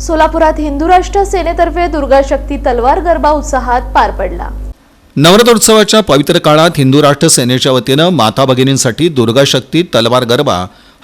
सोलापुरात हिंदू राष्ट्र सेनेतर्फे दुर्गा शक्ती तलवार गरबा उत्साहात पार पडला. नवरात्रोत्सवाच्या पवित्र काळात हिंदू राष्ट्र सेनेच्या वतीनं माता भगिनींसाठी दुर्गा शक्ती तलवार गरबा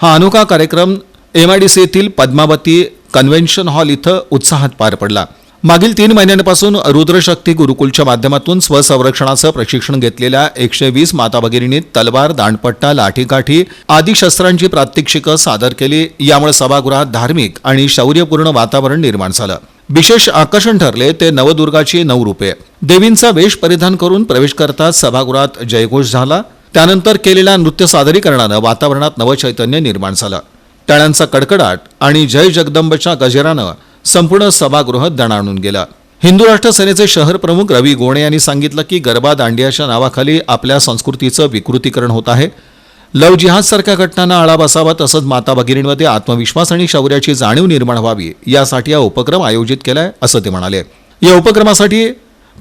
हा अनोखा कार्यक्रम एम आय डी सी येथील पद्मावती कन्व्हेन्शन हॉल इथं उत्साहात पार पडला. मागील तीन महिन्यांपासून रुद्रशक्ती गुरुकुलच्या माध्यमातून स्वसंरक्षणाचं प्रशिक्षण घेतलेल्या एकशे वीस माता भगिनींनी तलवार दांडपट्टा लाठीकाठी आदी शस्त्रांची प्रात्यक्षिकं सादर केली. यामुळे सभागृहात धार्मिक आणि शौर्यपूर्ण वातावरण निर्माण झालं. विशेष आकर्षण ठरले ते नवदुर्गाची नऊ रूपे. देवींचा वेश परिधान करून प्रवेश करताच सभागृहात जयघोष झाला. त्यानंतर केलेल्या नृत्य सादरीकरणानं वातावरणात नवचैतन्य निर्माण झालं. टाळ्यांचा कडकडाट आणि जय जगदंबच्या गजेरानं संपूर्ण सभागृह दणाणून गेलं. हिंदू राष्ट्र सेनेचे शहर प्रमुख रवी गोणे यांनी सांगितलं की गरबा दांडियाच्या नावाखाली आपल्या संस्कृतीचं विकृतीकरण होत आहे. लव जिहादसारख्या घटनांना आळा बसावा तसंच माता भगिनींमध्ये आत्मविश्वास आणि शौर्याची जाणीव निर्माण व्हावी यासाठी हा उपक्रम आयोजित केलाय असं ते म्हणाले. या उपक्रमासाठी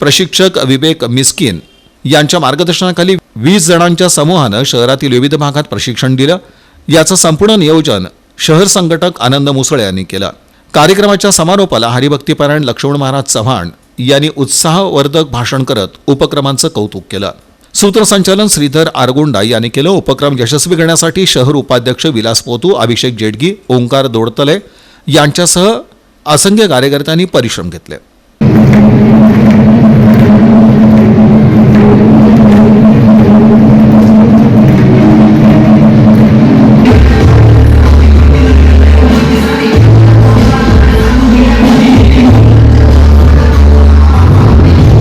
प्रशिक्षक विवेक मिस्किन यांच्या मार्गदर्शनाखाली वीस जणांच्या समूहानं शहरातील विविध भागात प्रशिक्षण दिलं. याचं संपूर्ण नियोजन शहर संघटक आनंद मुसळे यांनी केलं. कार्यक्रमाच्या समारोपाला हरिभक्तीपरायण लक्ष्मण महाराज चव्हाण यांनी उत्साहवर्धक भाषण करत उपक्रमांचं कौतुक केलं. सूत्रसंचालन श्रीधर आरगोंडा यांनी केलं. उपक्रम यशस्वी करण्यासाठी शहर उपाध्यक्ष विलास पोतू अभिषेक जेडगी ओंकार दोडतले यांच्यासह असंख्य कार्यकर्त्यांनी परिश्रम घेतले.